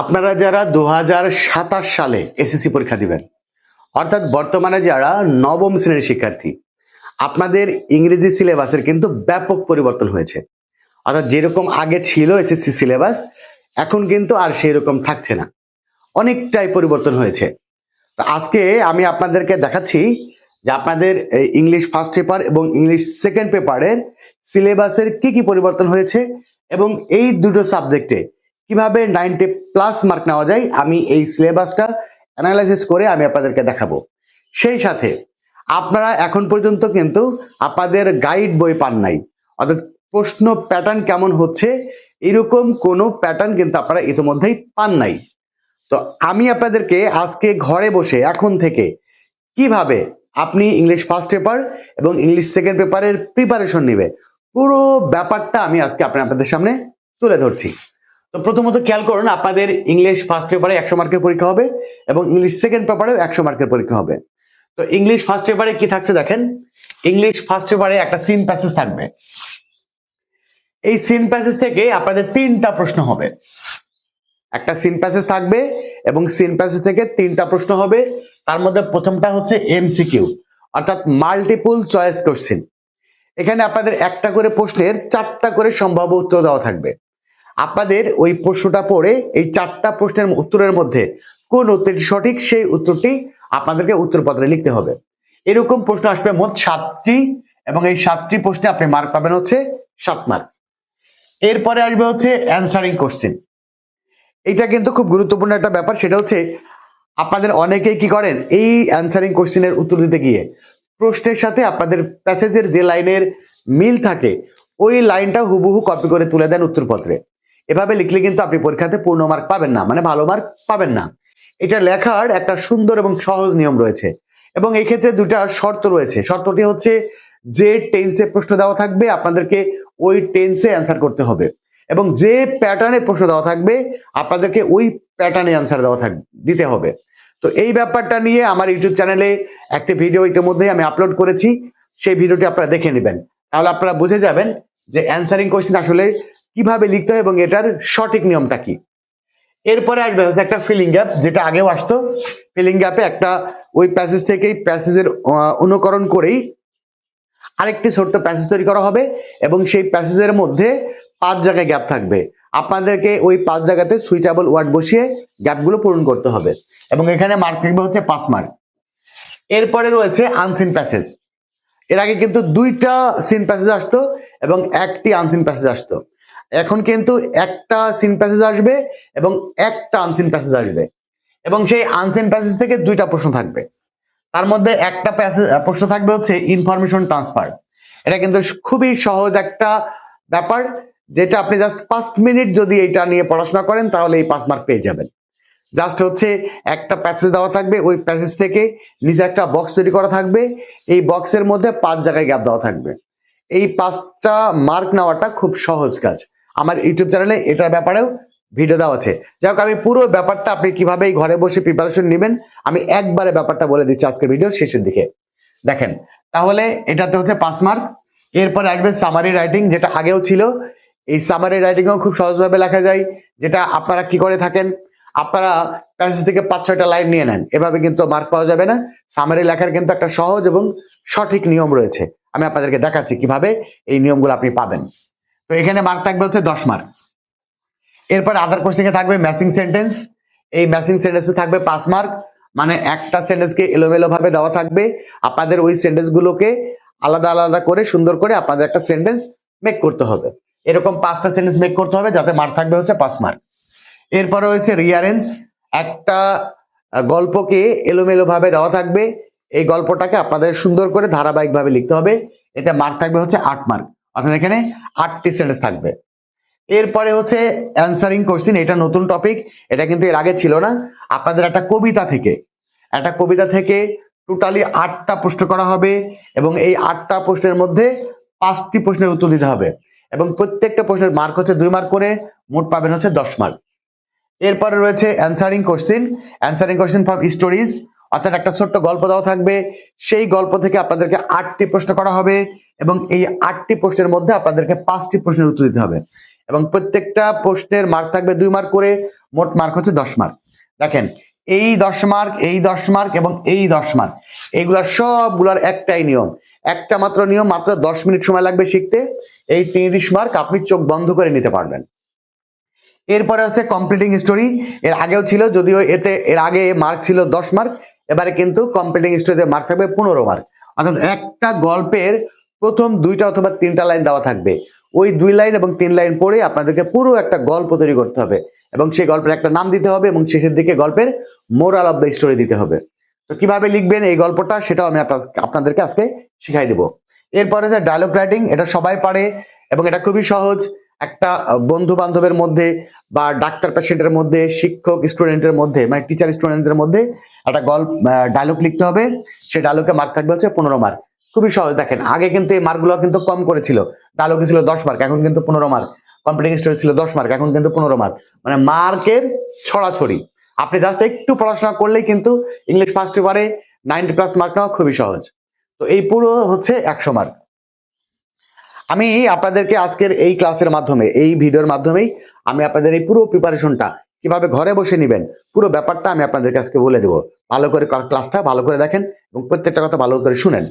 আপনারা যারা দু হাজার সাতাশ সালে এসএসসি পরীক্ষা দিবেন, অর্থাৎ বর্তমানে যারা নবম শ্রেণির শিক্ষার্থী, আপনাদের ইংরেজি সিলেবাসের কিন্তু ব্যাপক পরিবর্তন হয়েছে। অর্থাৎ যেরকম আগে ছিল এসএসসি সিলেবাস, এখন কিন্তু আর সেই রকম থাকছে না। অনেকটাই পরিবর্তন হয়েছে। তো আজকে আমি আপনাদেরকে দেখাচ্ছি যে আপনাদের এই ইংলিশ ফার্স্ট পেপার এবং ইংলিশ সেকেন্ড পেপারের সিলেবাসের কি কি পরিবর্তন হয়েছে এবং এই দুটো সাবজেক্টে কীভাবে নাইনটি প্লাস মার্ক নেওয়া যায়, আমি এই সিলেবাসটা অ্যানালাইসিস করে আমি আপনাদেরকে দেখাবো। সেই সাথে আপনারা এখন পর্যন্ত কিন্তু আপনাদের গাইড বই পান নাই। অর্থাৎ প্রশ্ন প্যাটার্ন কেমন হচ্ছে, এরকম কোনো প্যাটার্ন কিন্তু আপনারা ইতিমধ্যেই পান নাই। তো আমি আপনাদেরকে আজকে ঘরে বসে এখন থেকে কীভাবে আপনি ইংলিশ ফার্স্ট পেপার এবং ইংলিশ সেকেন্ড পেপারের প্রিপারেশন নেবে, পুরো ব্যাপারটা আমি আজকে আপনি আপনাদের সামনে তুলে ধরছি। তো প্রথমত খেয়াল করুন, আপনাদের ইংলিশ ফার্স্ট পেপারে একশো মার্কের পরীক্ষা হবে এবং ইংলিশ সেকেন্ড পেপারেও একশো মার্কের পরীক্ষা হবে। তো ইংলিশ ফার্স্ট পেপারে কি থাকছে দেখেন? ইংলিশ ফার্স্ট পেপারে একটা সিন প্যাসেজ থাকবে। এই সিন প্যাসেজ থেকে আপনাদের তিনটা প্রশ্ন হবে। একটা সিন প্যাসেজ থাকবে এবং সিন প্যাসেজ থেকে তিনটা প্রশ্ন হবে। তার মধ্যে প্রথমটা হচ্ছে এমসিকিউ অর্থাৎ মাল্টিপল চয়েস কোশ্চেন এখানে আপনাদের একটা করে প্রশ্নের চারটা করে সম্ভাব্য উত্তর দেওয়া থাকবে। আপনাদের ওই প্রশ্নটা পড়ে, এই চারটা প্রশ্নের উত্তরের মধ্যে কোন উত্তরটি সঠিক, সেই উত্তরটি আপনাদেরকে উত্তরপত্রে লিখতে হবে। এরকম প্রশ্ন আসবে মোট সাতটি এবং এই সাতটি প্রশ্নে আপনি মার্ক পাবেন হচ্ছে সাত মার্ক এরপরে আসবে হচ্ছে অ্যান্সারিং কোশ্চেন এটা কিন্তু খুব গুরুত্বপূর্ণ একটা ব্যাপার, সেটা হচ্ছে আপনাদের অনেকেই কি করেন, এই অ্যান্সারিং কোশ্চেনের উত্তর দিতে গিয়ে প্রশ্নের সাথে আপনাদের প্যাসেজের যে লাইনের মিল থাকে, ওই লাইনটা হুবহু কপি করে তুলে দেন উত্তরপত্রে। এভাবে লিখলে কিন্তু আপনি পরীক্ষাতে পূর্ণ মার্ক পাবেন না মানে ভালো মার্ক পাবেন না। এটা লেখার একটা সুন্দর এবং সহজ নিয়ম রয়েছে এবং এই ক্ষেত্রে দুটা শর্ত রয়েছে। শর্তটি হচ্ছে যে টেন্সে প্রশ্ন দেওয়া থাকবে, আপনাদেরকে ওই টেন্সে অ্যান্সার করতে হবে এবং যে প্যাটার্নে প্রশ্ন দেওয়া থাকবে, আপনাদেরকে ওই প্যাটার্নে অ্যান্সার দেওয়া থাক দিতে হবে। তো এই ব্যাপারটা নিয়ে আমার ইউটিউব চ্যানেলে একটি ভিডিও ইতিমধ্যেই আমি আপলোড করেছি, সেই ভিডিওটি আপনারা দেখে নেবেন। তাহলে আপনারা বুঝে যাবেন যে অ্যান্সারিং কোয়েশ্চেন আসলে কীভাবে লিখতে হয় এবং এটার সঠিক নিয়মটা কি? এরপরে আসবে হচ্ছে একটা ফিলিং গ্যাপ যেটা আগেও আসতো। ফিলিং গ্যাপে একটা ওই প্যাসেজ থেকেই প্যাসেজের অনুকরণ করেই আরেকটি ছোট্ট প্যাসেজ তৈরি করা হবে এবং সেই প্যাসেজের মধ্যে পাঁচ জায়গায় গ্যাপ থাকবে। আপনাদেরকে ওই পাঁচ জায়গাতে সুইটেবল ওয়ার্ড বসিয়ে গ্যাপগুলো পূরণ করতে হবে এবং এখানে মার্ক থাকবে হচ্ছে পাঁচ মার্ক এরপরে রয়েছে আনসিন প্যাসেজ এর আগে কিন্তু দুইটা সিন প্যাসেজ আসতো এবং একটি আনসিন প্যাসেজ আসতো। এখন কিন্তু একটা সিন প্যাসেজ আসবে এবং একটা আনসিন প্যাসেজ আসবে। এবং সেই আনসিন প্যাসেজ থেকে দুইটা প্রশ্ন থাকবে। তার মধ্যে একটা প্যাসেজ প্রশ্ন থাকবে হচ্ছে ইনফরমেশন ট্রান্সফার এটা কিন্তু খুবই সহজ একটা ব্যাপার, যেটা আপনি জাস্ট পাঁচ মিনিট যদি এটা নিয়ে পড়াশোনা করেন, তাহলে এই পাঁচ মার্ক পেয়ে যাবেন। জাস্ট হচ্ছে একটা প্যাসেজ দেওয়া থাকবে, ওই প্যাসেজ থেকে নিচে একটা বক্স তৈরি করা থাকবে। এই বক্সের মধ্যে পাঁচ জায়গায় গ্যাপ দেওয়া থাকবে। এই পাঁচটা মার্ক নেওয়াটা খুব সহজ কাজ। আমার ইউটিউব চ্যানেলে এটার ব্যাপারেও ভিডিও দেওয়া আছে। যাই হোক, আমি পুরো ব্যাপারটা আপনি কীভাবে এই ঘরে বসে প্রিপারেশন নেবেন, আমি একবারে ব্যাপারটা বলে দিচ্ছি আজকের ভিডিওর শেষের দিকে। দেখেন, তাহলে এটাতে হচ্ছে পাঁচ মার্ক এরপর আসবে সামারি রাইটিং যেটা আগেও ছিল। এই সামারি রাইটিংও খুব সহজভাবে লেখা যায়, যেটা আপনারা কি করে থাকেন, আপনারা প্যাসেজ থেকে পাঁচ, ছয়টা লাইন নিয়ে নেন। এভাবে কিন্তু মার্ক পাওয়া যাবে না। সামারি লেখার কিন্তু একটা সহজ এবং সঠিক নিয়ম রয়েছে। আমি আপনাদেরকে দেখাচ্ছি কীভাবে এই নিয়মগুলো আপনি পাবেন। তো এখানে মার্ক থাকবে হচ্ছে দশ মার্ক এরপর আদার কোশ্চেনে থাকবে ম্যাচিং সেন্টেন্স এই ম্যাচিং সেন্টেন্সে থাকবে পাঁচ মার্ক মানে একটা সেন্টেন্সকে এলোমেলো ভাবে দেওয়া থাকবে। আপনাদের ওই সেন্টেন্স গুলোকে আলাদা আলাদা করে, সুন্দর করে আপনাদের একটা সেন্টেন্স মেক করতে হবে। এরকম পাঁচটা সেন্টেন্স মেক করতে হবে, যাতে মার্ক থাকবে হচ্ছে পাঁচ মার্ক এরপর রয়েছে রিয়ারেন্স একটা গল্পকে এলোমেলো ভাবে দেওয়া থাকবে। এই গল্পটাকে আপনাদের সুন্দর করে ধারাবাহিকভাবে লিখতে হবে। এতে মার্ক থাকবে হচ্ছে আট মার্ক অর্থাৎ এখানে আটটি সেন্টেন্স থাকবে। এরপরে হচ্ছে অ্যান্সারিং কোশ্চিন এটা নতুন টপিক এটা কিন্তু এর আগে ছিল না। আপনাদের একটা কবিতা থেকে, একটা কবিতা থেকে টোটালি আটটা প্রশ্ন করা হবে এবং এই আটটা প্রশ্নের মধ্যে পাঁচটি প্রশ্নের উত্তর দিতে হবে এবং প্রত্যেকটা প্রশ্নের মার্ক হচ্ছে দুই মার্ক করে, মোট পাবেন হচ্ছে দশ মার্ক এরপরে রয়েছে answering question answering question from stories অর্থাৎ একটা ছোট্ট গল্প দেওয়া থাকবে। সেই গল্প থেকে আপনাদেরকে আটটি প্রশ্ন করা হবে। এবং এই আটটি প্রশ্নের মধ্যে আপনাদেরকে পাঁচটি প্রশ্নের উত্তর দিতে হবে। এবং প্রত্যেকটা প্রশ্নের মার্ক থাকবে দুই মার্ক করে, মোট মার্ক হচ্ছে দশ মার্ক দেখেন, এই দশ মার্ক এই দশ মার্ক এবং এই দশ মার্ক এইগুলার সবগুলার একটাই নিয়ম। একটা মাত্র নিয়ম, মাত্র দশ মিনিট সময় লাগবে শিখতে। এই তিরিশ মার্ক আপনি চোখ বন্ধ করে নিতে পারবেন। এরপরে আছে কমপ্লিটিং স্টোরি এর আগেও ছিল, যদিও এতে, এর আগে মার্ক ছিল দশ মার্ক এবারে কিন্তু কমপ্লিটিং স্টোরিতে মার্ক থাকবে পনেরো মার্ক অর্থাৎ একটা গল্পের প্রথম দুইটা অথবা তিনটা লাইন দেওয়া থাকবে। ওই দুই লাইন এবং তিন লাইন পড়ে আপনাদেরকে পুরো একটা গল্প তৈরি করতে হবে এবং সেই গল্পের একটা নাম দিতে হবে এবং শেষের দিকে গল্পের মোরাল অফ দ্য স্টোরি দিতে হবে। তো কীভাবে লিখবেন এই গল্পটা সেটাও আমি আপনাদেরকে আজকে শিখাই দেবো। এরপরে যে ডায়লগ রাইটিং এটা সবাই পারে এবং এটা খুবই সহজ। একটা বন্ধু বান্ধবের মধ্যে বা ডাক্তার পেশেন্টের মধ্যে, শিক্ষক স্টুডেন্টের মধ্যে মানে টিচার স্টুডেন্টের মধ্যে একটা গল্প ডায়লগ লিখতে হবে। সেই ডায়লগে মার্ক থাকবে হচ্ছে পনেরো মার্ক খুবই সহজ। দেখেন, আগে কিন্তু এই মার্কগুলো কিন্তু কম করেছিল। ডায়লগে ছিল দশ মার্ক এখন কিন্তু পনেরো মার্ক কম্পিটিং স্টোরি ছিল দশ মার্ক এখন কিন্তু পনেরো মার্ক মানে মার্কের ছড়াছড়ি। আপনি জাস্ট একটু পড়াশোনা করলেই কিন্তু ইংলিশ ফার্স্ট পেপারে নাইনটি প্লাস মার্ক নেওয়া খুবই সহজ। তো এই পুরো হচ্ছে একশো মার্ক আমি আপনাদেরকে আজকের এই ক্লাসের মাধ্যমে, এই ভিডিওর মাধ্যমেই আমি আপনাদের এই পুরো প্রিপারেশনটা কীভাবে ঘরে বসে নেবেন, পুরো ব্যাপারটা আমি আপনাদেরকে আজকে বলে দেবো। ভালো করে ক্লাসটা ভালো করে দেখেন এবং প্রত্যেকটা কথা ভালো করে শুনেন।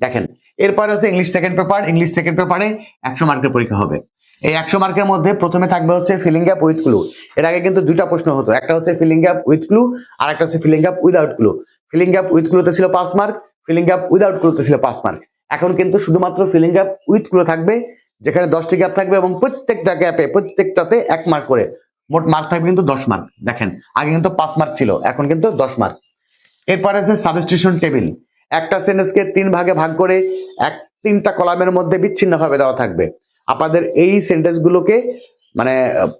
দেখেন, এরপরে হচ্ছে English second paper English second পেপারে একশো মার্কের পরীক্ষা হবে। এই একশো মার্কের মধ্যে প্রথমে থাকবে হচ্ছে ফিলিং গ্যাপ উইথ ক্লু এর আগে কিন্তু দুইটা প্রশ্ন হতো, একটা হচ্ছে ফিলিং গ্যাপ উইথ ক্লু আর একটা হচ্ছে filling gap without clue filling gap with ক্লুতে ছিল পাঁচ মার্ক ফিলিং গ্যাপ উইদাউট ক্লুতে ছিল পাঁচ মার্ক এখন কিন্তু শুধুমাত্র ফিলিং গ্যাপ উইথ ক্লু থাকবে, যেখানে দশটি গ্যাপ থাকবে এবং প্রত্যেকটা গ্যাপে প্রত্যেকটাতে এক মার্ক করে। মোট মার্ক থাকবে কিন্তু দশ মার্ক দেখেন, আগে কিন্তু পাঁচ মার্ক ছিল, এখন কিন্তু দশ মার্ক এরপরে আছে সাবস্টিটিউশন টেবিল একটা সেন্টেন্সকে তিন ভাগে ভাগ করে এক, তিনটা কলামের মধ্যে বিচ্ছিন্নভাবে দেওয়া থাকবে। আপনাদের এই সেন্টেন্সগুলোকে মানে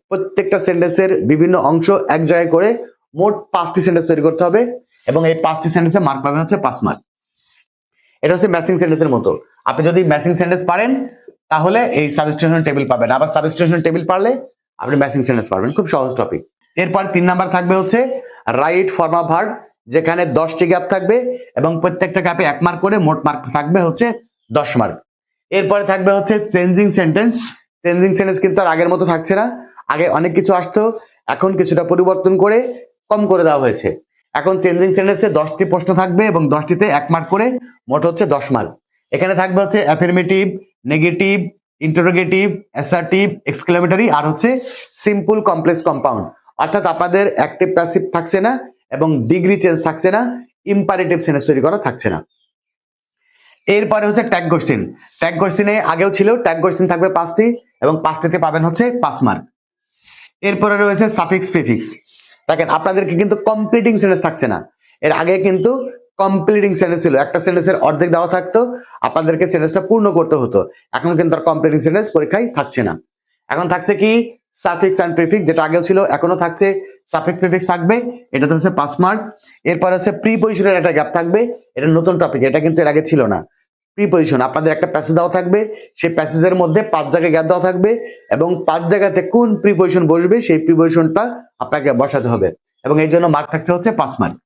প্রত্যেকটা সেন্টেন্সের বিভিন্ন অংশ এক জায়গায় করে মোট পাঁচটি সেন্টেন্স তৈরি করতে হবে এবং এই পাঁচটি সেন্টেন্সে মার্ক পাবেন হচ্ছে পাঁচ মার্ক এটা হচ্ছে ম্যাচিং সেন্টেন্সের মতো। আপনি যদি ম্যাচিং সেন্টেন্স পারেন, তাহলে এই সাবস্টিটিউশন টেবিল পাবেন। আবার সাবস্টিটিউশন টেবিল পারলে আপনি ম্যাচিং সেন্টেন্স পারবেন। খুব সহজ টপিক এরপর তিন নাম্বার থাকবে হচ্ছে রাইট ফর্মা ভার্ব যেখানে দশটি গ্যাপ থাকবে এবং প্রত্যেকটা গ্যাপে এক মার্ক করে মোট মার্ক থাকবে হচ্ছে দশ মার্ক এরপরে থাকবে হচ্ছে চেঞ্জিং সেন্টেন্স চেঞ্জিং সেন্টেন্স কিন্তু আর আগের মতো থাকছে না। আগে অনেক কিছু আসতো, এখন কিছুটা পরিবর্তন করে কম করে দেওয়া হয়েছে। এখন চেঞ্জিং সেন্টেন্সে দশটি প্রশ্ন থাকবে এবং দশটিতে এক মার্ক করে মোট হচ্ছে দশ মার্ক এখানে থাকবে হচ্ছে affirmative negative interrogative assertive exclamatory আর হচ্ছে সিম্পল কমপ্লেক্স কম্পাউন্ড অর্থাৎ আপনাদের অ্যাক্টিভ প্যাসিভ থাকছে না এবং ডিগ্রি চেঞ্জ থাকছে না ইম্পারেটিভ সেন্টেন্স তৈরি করা থাকছে না। এরপরে হচ্ছে ট্যাগ কোশ্চিন ট্যাগ কোশ্চিনে আগেও ছিল ট্যাগ কোশ্চিন থাকবে পাঁচটি এবং পাঁচটিতে পাবেন হচ্ছে পাঁচ মার্ক এরপরে রয়েছে সাফিক্স প্রিফিক্স দেখেন, আপনাদেরকে কিন্তু কমপ্লিটিং সেন্টেন্স থাকছে না। এর আগে কিন্তু কমপ্লিটিং সেন্টেন্স ছিল। একটা সেন্টেন্সের অর্ধেক দেওয়া থাকতো, আপনাদেরকে সেন্টেন্সটা পূর্ণ করতে হতো। এখন কিন্তু আর কমপ্লিটিং সেন্টেন্স পরীক্ষায় থাকছে না। এখন থাকছে কি? সাফিক্স অ্যান্ড প্রিফিক্স যেটা আগেও ছিল এখনও থাকছে। সাফিক্স প্রিফিক্স থাকবে এটাতে হচ্ছে পাঁচ মার্ক এরপর হচ্ছে প্রিপজিশনের একটা গ্যাপ থাকবে, এটা নতুন টপিক এটা কিন্তু এর আগে ছিল না। প্রিপজিশন আপনাদের একটা প্যাসেজ দেওয়া থাকবে, সেই প্যাসেজের মধ্যে পাঁচ জায়গায় গ্যাপ দেওয়া থাকবে, এবং পাঁচ জায়গাতে কোন প্রিপজিশন বসবে, সেই প্রিপজিশনটা আপনাকে বসাতে হবে, এবং এই জন্য মার্ক থাকছে হচ্ছে পাঁচ মার্ক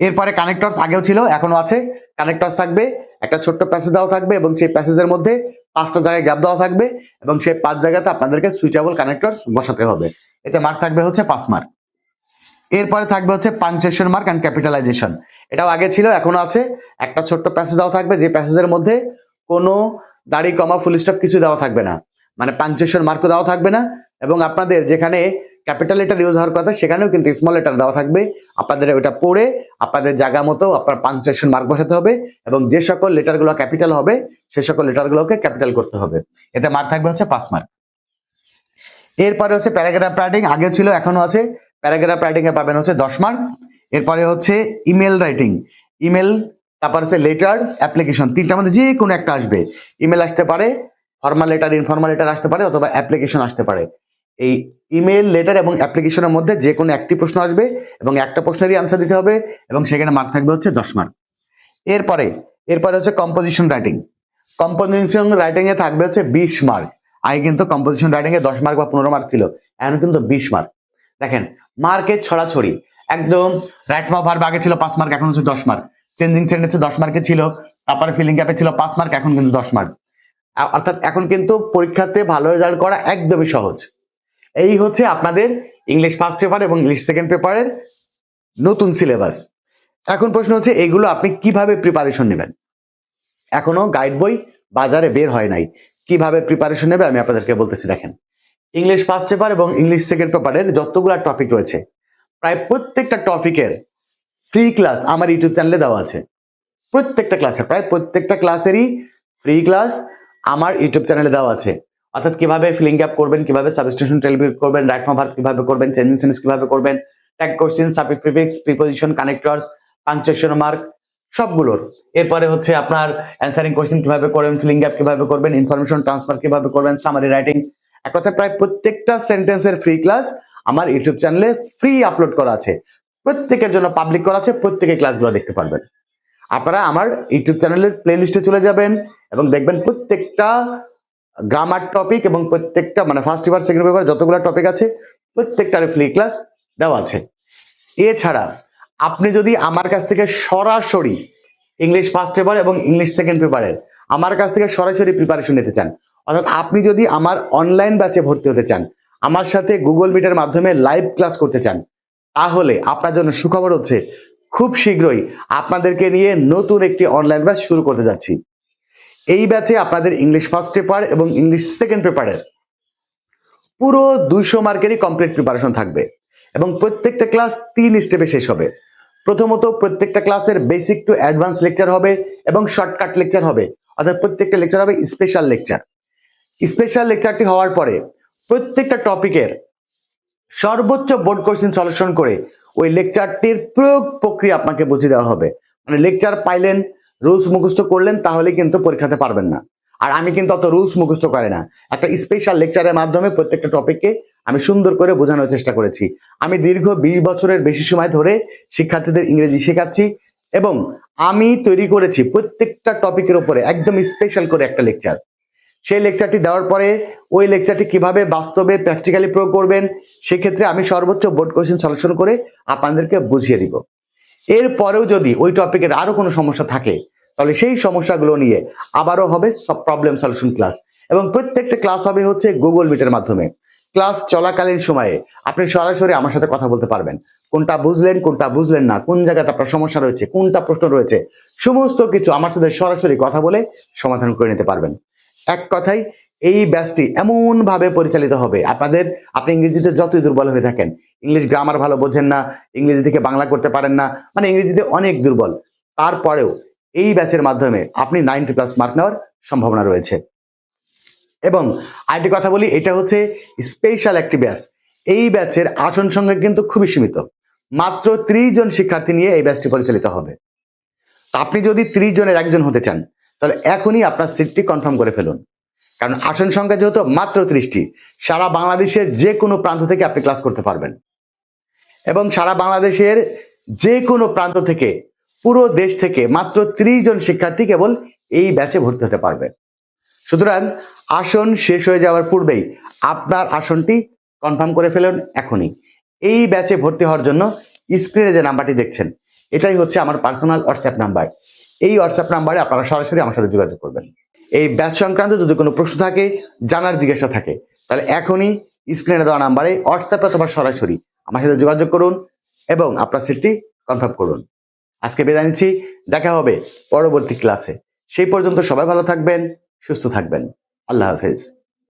এরপরে কানেক্টরস আগেও ছিল এখনও আছে কানেক্টরস থাকবে, একটা ছোট্ট প্যাসেজ দেওয়া থাকবে, এবং সেই প্যাসেজের মধ্যে পাঁচটা জায়গায় গ্যাপ দেওয়া থাকবে এবং সেই পাঁচ জায়গাতে আপনাদেরকে সুইচেবল কানেক্টর বসাতে হবে। এতে মার্ক থাকবে হচ্ছে পাঁচ মার্ক এরপরে থাকবে হচ্ছে পাঞ্চেশন মার্ক অ্যান্ড ক্যাপিটালাইজেশন এটাও আগে ছিল, এখনও আছে। একটা ছোট্ট প্যাসেজ দেওয়া থাকবে, যে প্যাসেজের মধ্যে কোনো দাড়ি, কমা ফুল স্টপ কিছু দেওয়া থাকবে না। মানে পাঞ্চেশন মার্কও দেওয়া থাকবে না। এবং আপনাদের যেখানে ক্যাপিটাল লেটার ইউজ হওয়ার কথা, সেখানেও কিন্তু স্মল লেটার দেওয়া থাকবে। আপনাদের ওইটা পড়ে, আপনাদের জায়গা মতো আপনার পাংচুয়েশন মার্ক বসাতে হবে এবং যে সকল লেটারগুলো ক্যাপিটাল হবে, সে সকল লেটারগুলোকে ক্যাপিটাল করতে হবে। এতে মার্ক থাকবে হচ্ছে পাঁচ মার্ক এরপরে হচ্ছে প্যারাগ্রাফ রাইটিং আগে ছিল এখনও আছে। প্যারাগ্রাফ রাইটিং এ পাবেন হচ্ছে দশ মার্ক এরপরে হচ্ছে ইমেল রাইটিং ইমেল তারপর হচ্ছে লেটার অ্যাপ্লিকেশন তিনটার মধ্যে যে কোনো একটা আসবে। ইমেল আসতে পারে ফর্মাল লেটার ইনফর্মাল লেটার আসতে পারে, অথবা অ্যাপ্লিকেশন আসতে পারে। এই ইমেল লেটার এবং অ্যাপ্লিকেশনের মধ্যে যে কোনো একটি প্রশ্ন আসবে এবং একটা প্রশ্নেরই আনসার দিতে হবে এবং সেখানে মার্ক থাকবে হচ্ছে দশ মার্ক এরপরে এরপরে হচ্ছে কম্পোজিশন রাইটিং কম্পোজিশন রাইটিং এ থাকবে হচ্ছে বিশ মার্ক আগে কিন্তু কম্পোজিশন রাইটিং এ দশ মার্ক বা পনেরো মার্ক ছিল, এখন কিন্তু বিশ মার্ক দেখেন মার্কের ছড়াছড়ি। একদম রাইটমা ভার্ব আগে ছিল পাঁচ মার্ক এখন হচ্ছে দশ মার্ক চেঞ্জিং সেন্টেন্সে দশ মার্কে ছিল তারপরে ফিলিং গ্যাপে ছিল পাঁচ মার্ক এখন কিন্তু দশ মার্ক অর্থাৎ এখন কিন্তু পরীক্ষাতে ভালো রেজাল্ট করা একদমই সহজ। এই হচ্ছে আপনাদের ইংলিশ ফার্স্ট পেপার এবং ইংলিশ সেকেন্ড পেপারের নতুন সিলেবাস এখন প্রশ্ন হচ্ছে, এগুলো আপনি কীভাবে প্রিপারেশন নেবেন? এখনও গাইড বই বাজারে বের হয় নাই। কীভাবে প্রিপারেশন নেবে আমি আপনাদেরকে বলতেছি, দেখেন। ইংলিশ ফার্স্ট পেপার এবং ইংলিশ সেকেন্ড পেপারের যতগুলো টপিক রয়েছে, প্রায় প্রত্যেকটা টপিকের ফ্রি ক্লাস আমার ইউটিউব চ্যানেলে দেওয়া আছে। প্রত্যেকটা ক্লাসের প্রায় প্রত্যেকটা ক্লাসেরই ফ্রি ক্লাস আমার ইউটিউব চ্যানেলে দেওয়া আছে। অর্থাৎ কীভাবে ফিলিং গ্যাপ করবেন, কীভাবে সাবস্টিটিউশন টেলিভিট করবেন রাইট ভার্ব কীভাবে করবেন চেঞ্জিং সেন্স কীভাবে করবেন tag question subject prefix preposition connectors punctuation mark সবগুলোর। এরপরে হচ্ছে আপনার অ্যান্সারিং কোশ্চেন কীভাবে করবেন ফিলিং গ্যাপ কীভাবে করবেন ইনফরমেশন ট্রান্সফার কীভাবে করবেন সামারি রাইটিং এক কথায় প্রায় প্রত্যেকটা সেন্টেন্সের ফ্রি ক্লাস আমার ইউটিউব চ্যানেলে ফ্রি আপলোড করা আছে। প্রত্যেকের জন্য পাবলিক করা আছে, প্রত্যেকে ক্লাসগুলো দেখতে পারবেন। আপনারা আমার ইউটিউব চ্যানেলের প্লে লিস্টে চলে যাবেন এবং দেখবেন প্রত্যেকটা গ্রামার টপিক এবং প্রত্যেকটা মানে ফার্স্ট পেপার সেকেন্ড পেপার যতগুলো টপিক আছে, প্রত্যেকটার ফ্রি ক্লাস দেওয়া আছে। এছাড়া, আপনি যদি আমার কাছ থেকে সরাসরি ইংলিশ ফার্স্ট পেপার এবং ইংলিশ সেকেন্ড পেপারের আমার কাছ থেকে সরাসরি প্রিপারেশন নিতে চান, অর্থাৎ আপনি যদি আমার অনলাইন ব্যাচে ভর্তি হতে চান, আমার সাথে গুগল মিটের মাধ্যমে লাইভ ক্লাস করতে চান, তাহলে আপনার জন্য সুখবর হচ্ছে, খুব শীঘ্রই আপনাদেরকে নিয়ে নতুন একটি অনলাইন ব্যাচ শুরু করতে যাচ্ছি। এই ব্যাচে আপনাদের ইংলিশ ফার্স্ট পেপার এবং ইংলিশ সেকেন্ড পেপারের পুরো দুইশো মার্কেরই কমপ্লিট প্রিপারেশন থাকবে এবং প্রত্যেকটা ক্লাস তিন স্টেপে শেষ হবে। প্রথমত প্রত্যেকটা ক্লাসের বেসিক টু অ্যাডভান্স লেকচার হবে এবং শর্টকাট লেকচার হবে। অর্থাৎ প্রত্যেকটা লেকচার হবে স্পেশাল লেকচার স্পেশাল লেকচারটি হওয়ার পরে প্রত্যেকটা টপিকের সর্বোচ্চ বোর্ড কোশ্চেন সলিউশন করে ওই লেকচারটির প্রয়োগ প্রক্রিয়া আপনাকে বুঝিয়ে দেওয়া হবে। মানে লেকচার পাইলেন রুলস মুখস্থ করলেন, তাহলে কিন্তু পরীক্ষাতে পারবেন না। আর আমি কিন্তু অত রুলস মুখস্থ করে না। একটা স্পেশাল লেকচারের মাধ্যমে প্রত্যেকটা টপিককে আমি সুন্দর করে বোঝানোর চেষ্টা করেছি। আমি দীর্ঘ বিশ বছরের বেশি সময় ধরে শিক্ষার্থীদের ইংরেজি শেখাচ্ছি এবং আমি তৈরি করেছি প্রত্যেকটা টপিকের উপরে একদম স্পেশাল করে একটা লেকচার সেই লেকচারটি দেওয়ার পরে ওই লেকচারটি কীভাবে বাস্তবে প্র্যাকটিক্যালি প্রয়োগ করবেন, সেক্ষেত্রে আমি সর্বোচ্চ বোর্ড কোশ্চেন সলিউশন করে আপনাদেরকে বুঝিয়ে দিব। এরপরেও যদি ওই টপিকের আরও কোনো সমস্যা থাকে তাহলে সেই সমস্যাগুলো নিয়ে আবারও হবে সব প্রবলেম সলিউশন ক্লাস এবং প্রত্যেকটা ক্লাস হবে হচ্ছে গুগল মিটের মাধ্যমে। ক্লাস চলাকালীন সময়ে আপনি সরাসরি আমার সাথে কথা বলতে পারবেন। কোনটা বুঝলেন কোনটা বুঝলেন না, কোন জায়গাতে আপনার সমস্যা রয়েছে, কোনটা প্রশ্ন রয়েছে, সমস্ত কিছু আমার সাথে সরাসরি কথা বলে সমাধান করে নিতে পারবেন। এক কথাই এই ব্যাচটি এমন ভাবে পরিচালিত হবে, আপনাদের, আপনি ইংরেজিতে যতই দুর্বল হয়ে থাকেন ইংলিশ গ্রামার ভালো বোঝেন না, ইংরেজি থেকে বাংলা করতে পারেন না মানে ইংরেজিতে অনেক দুর্বল। তারপরেও এই ব্যাচের মাধ্যমে আপনি নাইনটি প্লাস মার্ক নেওয়ার সম্ভাবনা রয়েছে। এবং আরেকটি কথা বলি, এটা হচ্ছে স্পেশাল একটি ব্যাচ এই ব্যাচের আসন সংখ্যা কিন্তু খুবই সীমিত। মাত্র ত্রিশ জন শিক্ষার্থী নিয়ে এই ব্যাচটি পরিচালিত হবে। আপনি যদি ত্রিশ জনের একজন হতে চান, তাহলে এখনই আপনার সিটটি কনফার্ম করে ফেলুন। কারণ আসন সংখ্যা যেহেতু মাত্র ত্রিশটি, সারা বাংলাদেশের যে কোনো প্রান্ত থেকে আপনি ক্লাস করতে পারবেন। এবং সারা বাংলাদেশের যে কোনো প্রান্ত থেকে পুরো দেশ থেকে মাত্র ত্রিশ জন শিক্ষার্থী কেবল এই ব্যাচে ভর্তি হতে পারবে। সুতরাং আসন শেষ হয়ে যাওয়ার পূর্বেই আপনার আসনটি কনফার্ম করে ফেলুন এখনই। এই ব্যাচে ভর্তি হওয়ার জন্য স্ক্রিনে যে নাম্বারটি দেখছেন, এটাই হচ্ছে আমার পার্সোনাল হোয়াটসঅ্যাপ নাম্বার এই হোয়াটসঅ্যাপ নাম্বারে আপনারা সরাসরি আমার সাথে যোগাযোগ করবেন। এই ব্যাচ সংক্রান্ত যদি কোনো প্রশ্ন থাকে, জানার জিজ্ঞাসা থাকে, তাহলে এখনই স্ক্রিনে দেওয়া নাম্বারে হোয়াটসঅ্যাপ অথবা সরাসরি আমার সাথে যোগাযোগ করুন এবং আপনার সিটটি কনফার্ম করুন। আজকে বিদায় নিচ্ছি। দেখা হবে পরবর্তী ক্লাসে। সেই পর্যন্ত সবাই ভালো থাকবেন, সুস্থ থাকবেন। আল্লাহ হাফেজ।